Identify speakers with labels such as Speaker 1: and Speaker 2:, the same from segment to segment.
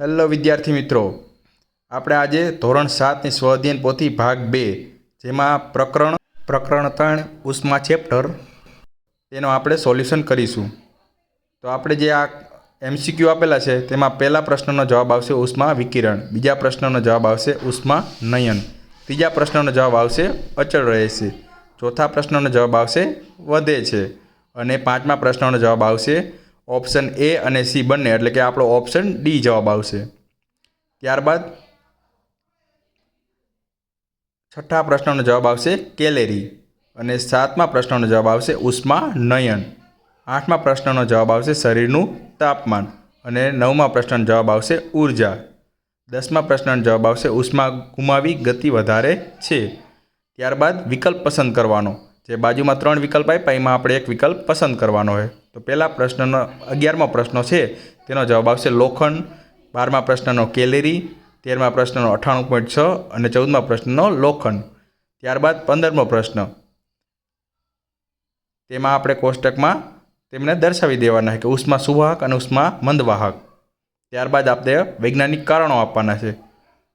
Speaker 1: Hello વિદ્યાર્થી મિત્રો. આપણે આજે ધોરણ સાતની સ્વઅધ્યયન પોથી ભાગ બે, જેમાં પ્રકરણ પ્રકરણ ત્રણ ઉષ્મા ચેપ્ટર તેનો આપણે સોલ્યુશન કરીશું. તો આપણે જે આ એમસીક્યુ આપેલા છે, તેમાં પહેલા પ્રશ્નનો જવાબ આવશે ઉષ્મા વિકિરણ, બીજા પ્રશ્નનો જવાબ આવશે ઉષ્મા નયન, ત્રીજા પ્રશ્નનો જવાબ આવશે અચળ રહે છે ચોથા પ્રશ્નનો જવાબ આવશે વધે છે, અને પાંચમા પ્રશ્નનો જવાબ આવશે ઓપ્શન એ અને સી બંને, એટલે કે આપણો ઓપ્શન ડી જવાબ આવશે. ત્યારબાદ છઠ્ઠા પ્રશ્નનો જવાબ આવશે કેલેરી અને સાતમા પ્રશ્નનો જવાબ આવશે ઉષ્મા નયન. આઠમા પ્રશ્નનો જવાબ આવશે શરીરનું તાપમાન અને નવમા પ્રશ્નનો જવાબ આવશે ઊર્જા. દસમા પ્રશ્નનો જવાબ આવશે ઉષ્મા ગુમાવી ગતિ વધારે છે. ત્યારબાદ વિકલ્પ પસંદ કરવાનો. જે બાજુમાં ત્રણ વિકલ્પ આપ્યા, એમાં આપણે એક વિકલ્પ પસંદ કરવાનો હોય તો પહેલા પ્રશ્નનો, અગિયારમો પ્રશ્ન છે, તેનો જવાબ આવશે લોખંડ, બારમા પ્રશ્નનો કેલેરી, તેરમા પ્રશ્નનો અઠ્ઠાણું પોઈન્ટ છ અને ચૌદમા પ્રશ્નનો લોખંડ. ત્યારબાદ પંદરમો પ્રશ્ન. તેમાં આપણે કોષ્ટકમાં તેમને દર્શાવી દેવાના છે કે ઉષ્મા સુવાહક અને ઉષ્મા મંદવાહક. ત્યારબાદ આપણે વૈજ્ઞાનિક કારણો આપવાના છે.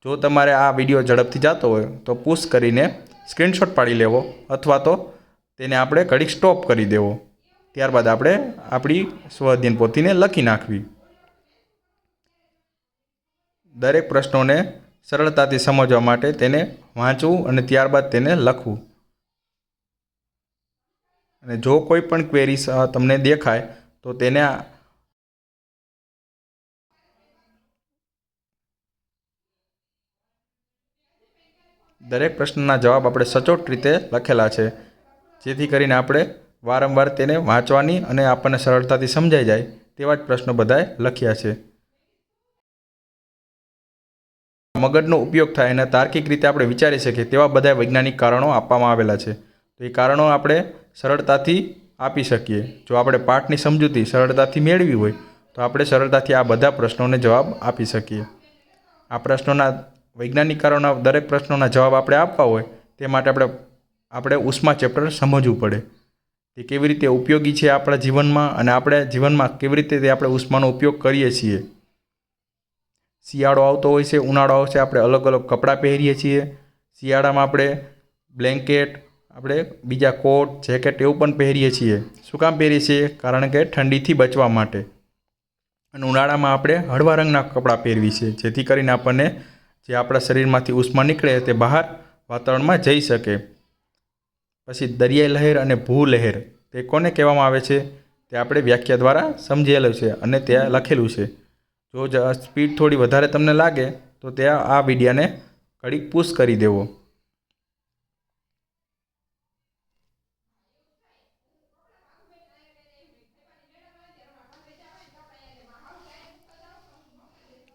Speaker 1: જો તમારે આ વીડિયો ઝડપથી જતો હોય, તો પુશ કરીને સ્ક્રીનશોટ પાડી લેવો અથવા તો તેને આપણે ઘડીક સ્ટોપ કરી દેવો. ત્યારબાદ આપણે આપણી સ્વઅધ્યયન પોથીને લખી નાખવી. દરેક પ્રશ્નોને સરળતાથી સમજવા માટે તેને વાંચવું અને ત્યારબાદ તેને લખવું. અને જો કોઈ પણ ક્વેરીસ તમને દેખાય, તો તેને દરેક પ્રશ્નના જવાબ આપણે સચોટ રીતે લખેલા છે. જેથી કરીને આપણે વારંવાર તેને વાંચવાની અને આપણને સરળતાથી સમજાઈ જાય તેવા જ પ્રશ્નો બધાએ લખ્યા છે. મગજનો ઉપયોગ થાય અને તાર્કિક રીતે આપણે વિચારી શકીએ તેવા બધા વૈજ્ઞાનિક કારણો આપવામાં આવેલા છે. તો એ કારણો આપણે સરળતાથી આપી શકીએ. જો આપણે પાઠની સમજૂતી સરળતાથી મેળવી હોય, તો આપણે સરળતાથી આ બધા પ્રશ્નોને જવાબ આપી શકીએ. આ પ્રશ્નોના વૈજ્ઞાનિક કારણોના દરેક પ્રશ્નોના જવાબ આપણે આપવા હોય, તે માટે આપણે આપણે ઉષ્મા ચેપ્ટર સમજવું પડે. તે કેવી રીતે ઉપયોગી છે આપણા જીવનમાં અને આપણે જીવનમાં કેવી રીતે તે આપણે ઉષ્માનો ઉપયોગ કરીએ છીએ. શિયાળો આવતો હોય છે, ઉનાળો આવશે, આપણે અલગ અલગ કપડાં પહેરીએ છીએ. શિયાળામાં આપણે બ્લેન્કેટ, આપણે બીજા કોટ, જેકેટ એવું પણ પહેરીએ છીએ. શું કામ પહેરીએ છીએ? કારણ કે ઠંડીથી બચવા માટે. અને ઉનાળામાં આપણે હળવા રંગના કપડાં પહેરવી છે, જેથી કરીને આપણને જે આપણા શરીરમાંથી ઉષ્મા નીકળે તે બહાર વાતાવરણમાં જઈ શકે. પછી દરિયાઈ લહેર અને ભૂ લહેર, તે કોને કહેવામાં આવે છે? તે આપણે વ્યાખ્યા દ્વારા સમજેલું છે અને ત્યાં લખેલું છે. જો જ સ્પીડ થોડી વધારે તમને લાગે, તો ત્યાં આ વિડીયાને ઘડીક પુશ કરી દેવો.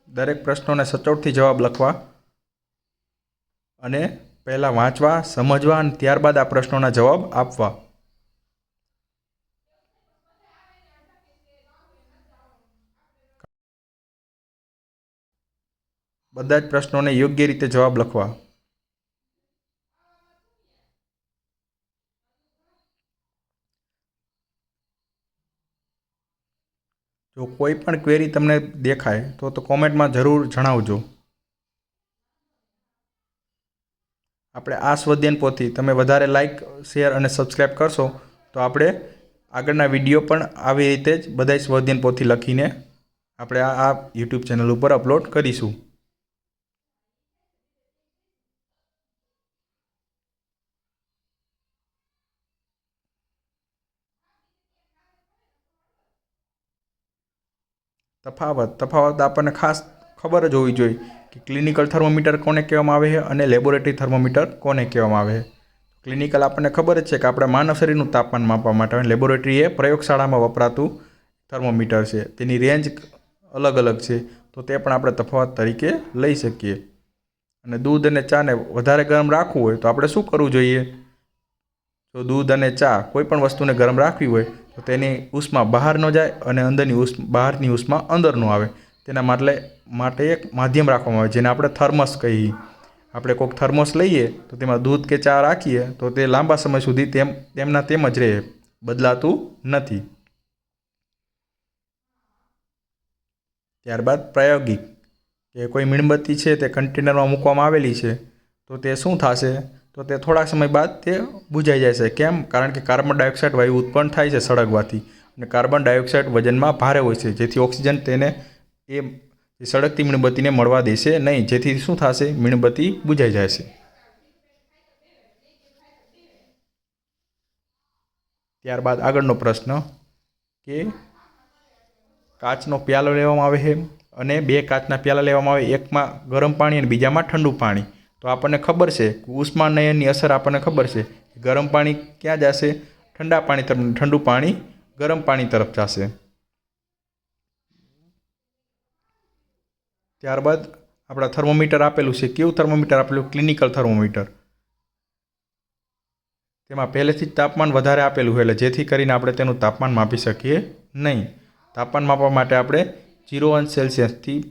Speaker 1: દરેક પ્રશ્નોને સચોટથી જવાબ લખવા અને પહેલાં વાંચવા, સમજવા અને ત્યારબાદ આ પ્રશ્નોના જવાબ આપવા. બધા જ પ્રશ્નોને યોગ્ય રીતે જવાબ લખવા. જો કોઈ પણ ક્વેરી તમને દેખાય, તો તો કોમેન્ટમાં જરૂર જણાવજો. આપણે આ સ્વધ્યન પોથી તમે વધારે લાઇક શેર અને સબસ્ક્રાઈબ કરશો, તો આપણે આગળના વીડિયો પણ આવી રીતે જ બધા સ્વધ્યન પોથી લખીને આપણે આ આ યુટ્યુબ ચેનલ ઉપર અપલોડ કરીશું. તફાવત તફાવત આપણને ખાસ ખબર જ હોવી જોઈએ કે ક્લિનિકલ થર્મોમીટર કોને કહેવામાં આવે છે અને લેબોરેટરી થર્મોમીટર કોને કહેવામાં આવે છે. ક્લિનિકલ આપણને ખબર જ છે કે આપણે માનવ શરીરનું તાપમાન માપવા માટે લેબોરેટરી એ પ્રયોગશાળામાં વપરાતું થર્મોમીટર છે. તેની રેન્જ અલગ અલગ છે. તો તે પણ આપણે તફાવત તરીકે લઈ શકીએ. અને દૂધ અને ચાને વધારે ગરમ રાખવું હોય તો આપણે શું કરવું જોઈએ? જો દૂધ અને ચા કોઈ પણ વસ્તુને ગરમ રાખવી હોય તો તેની ઉષ્મા બહાર ન જાય અને અંદરની ઉષ્મા, બહારની ઉષ્મા અંદર ન આવે. તેના માટે માટે એક માધ્યમ રાખવામાં આવે, જેને આપણે થર્મસ કહીએ. આપણે કોઈક થર્મોસ લઈએ, તો તેમાં દૂધ કે ચા રાખીએ, તો તે લાંબા સમય સુધી તેમ, તેમના તેમ જ રહે, બદલાતું નથી. ત્યારબાદ પ્રાયોગિક, કે કોઈ મીણબત્તી છે તે કન્ટેનરમાં મૂકવામાં આવેલી છે, તો તે શું થશે? તો તે થોડા સમય બાદ તે બુજાઈ જશે. કેમ? કારણ કે કાર્બન ડાયોક્સાઇડ વાયુ ઉત્પન્ન થાય છે સળગવાથી, અને કાર્બન ડાયોક્સાઇડ વજનમાં ભારે હોય છે, જેથી ઓક્સિજન તેને એ સળગતી મીણબત્તીને મળવા દેશે નહીં. જેથી શું થશે? મીણબત્તી બુઝાઈ જશે. ત્યારબાદ આગળનો પ્રશ્ન કે કાચનો પ્યાલો લેવામાં આવે છે અને બે કાચના પ્યાલા લેવામાં આવે. એકમાં ગરમ પાણી અને બીજામાં ઠંડુ પાણી. તો આપણને ખબર છે કે ઉષ્માનયનની અસર આપણને ખબર છે ગરમ પાણી ક્યાં જશે? ઠંડા પાણી તરફ, ઠંડુ પાણી ગરમ પાણી તરફ જશે. ત્યારબાદ આપણા થર્મોમીટર આપેલું છે. કેવું થર્મોમીટર આપેલું? Clinical thermometer. તેમાં પહેલેથી જ તાપમાન વધારે આપેલું હોય એટલે જેથી કરીને આપણે તેનું તાપમાન માપી શકીએ નહીં. તાપમાન માપવા માટે આપણે જીરો અંશ સેલ્સિયસથી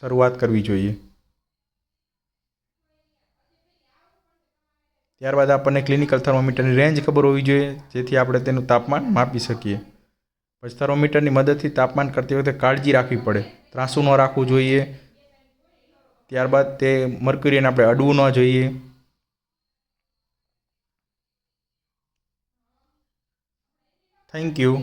Speaker 1: શરૂઆત કરવી જોઈએ. ત્યારબાદ આપણને ક્લિનિકલ થર્મોમીટરની રેન્જ ખબર હોવી જોઈએ, જેથી આપણે તેનું તાપમાન માપી શકીએ. પછી થર્મોમીટરની મદદથી તાપમાન કરતી વખતે કાળજી રાખવી પડે. ત્રાસું ન રાખવું જોઈએ. ત્યારબાદ તે મર્ક્યુરીને આપણે અડવું ન જોઈએ. Thank you